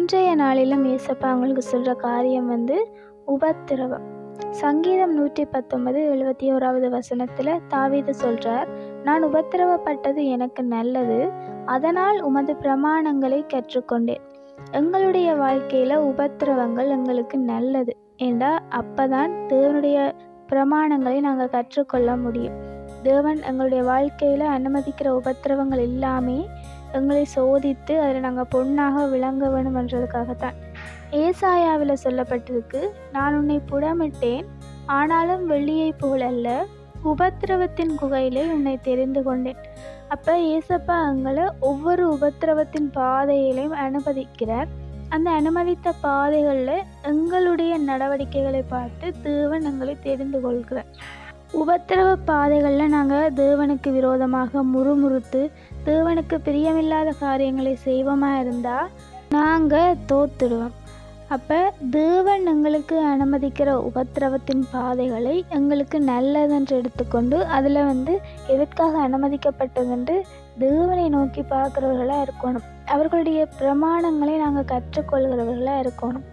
இன்றைய நாளிலும் ஏசப்பா அவங்களுக்கு சொல்கிற காரியம் வந்து உபத்திரவம். சங்கீதம் நூற்றி பத்தொன்பது எழுபத்தி ஓராவது வசனத்தில் தாவீது சொல்கிறார் நான் உபத்திரவப்பட்டது எனக்கு நல்லது அதனால் உமது பிரமாணங்களை கற்றுக்கொண்டேன். எங்களுடைய வாழ்க்கையில் உபத்திரவங்கள் எங்களுக்கு நல்லது ஏண்டா அப்போ தான் தேவனுடைய பிரமாணங்களை நாங்கள் கற்றுக்கொள்ள முடியும். தேவன் எங்களுடைய வாழ்க்கையில் அனுமதிக்கிற உபத்திரவங்கள் எல்லாமே எங்களை சோதித்து அதில் நாங்கள் பொண்ணாக விளங்க வேணுமன்றதுக்காகத்தான் ஏசாயாவில் சொல்லப்பட்டிருக்கு நான் உன்னை புடமிட்டேன் ஆனாலும் வெள்ளியை போலல்ல உபத்திரவத்தின் குகையிலே உன்னை தெரிந்து கொண்டேன். அப்போ ஏசப்பா எங்களை ஒவ்வொரு உபத்திரவத்தின் பாதையிலையும் அனுமதிக்கிறார். அந்த அனுமதித்த பாதைகளில் எங்களுடைய நடவடிக்கைகளை பார்த்து தேவன் எங்களை தெரிந்து கொள்கிறார். உபத்திரவ பாதைகளில் நாங்கள் தேவனுக்கு விரோதமாக முறுமுறுத்து தேவனுக்கு பிரியமில்லாத காரியங்களை செய்வோமா இருந்தால் நாங்கள் தோத்துடுவோம். அப்போ தேவன் எங்களுக்கு அனுமதிக்கிற உபத்திரவத்தின் பாதைகளை எங்களுக்கு நல்லதென்று எடுத்துக்கொண்டு அதில் வந்து எதற்காக அனுமதிக்கப்பட்டதென்று தேவனை நோக்கி பார்க்குறவர்களாக இருக்கணும். அவர்களுடைய பிரமாணங்களை நாங்கள் கற்றுக்கொள்கிறவர்களாக இருக்கணும்.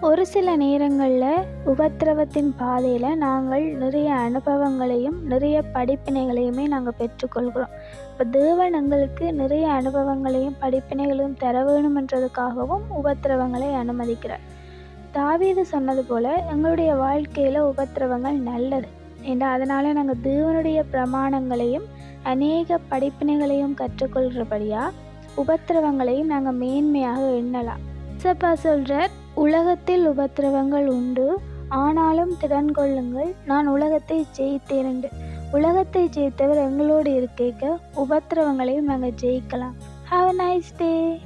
ஒரு சில நேரங்களில் உபத்திரவத்தின் பாதையில் நாங்கள் நிறைய அனுபவங்களையும் நிறைய படிப்பினைகளையுமே நாங்கள் பெற்றுக்கொள்கிறோம். இப்போ தேவன் எங்களுக்கு நிறைய அனுபவங்களையும் படிப்பினைகளையும் தர வேணுமென்றதுக்காகவும் உபத்திரவங்களை அனுமதிக்கிறார். தாவீது சொன்னது போல் எங்களுடைய வாழ்க்கையில் உபத்திரவங்கள் நல்லது. ஏன்னா அதனால் நாங்கள் தேவனுடைய பிரமாணங்களையும் அநேக படிப்பினைகளையும் கற்றுக்கொள்கிறபடியாக உபத்திரவங்களையும் நாங்கள் மேன்மையாக எண்ணலாம். சப்பா சொல்கிறார் உலகத்தில் உபத்திரவங்கள் உண்டு. ஆனாலும் திறன் கொள்ளுங்கள் நான் உலகத்தை ஜெயித்தேன் உலகத்தை ஜெயித்தவர் எங்களோடு இருக்க உபத்திரவங்களையும் நாங்கள் ஜெயிக்கலாம். Have nice day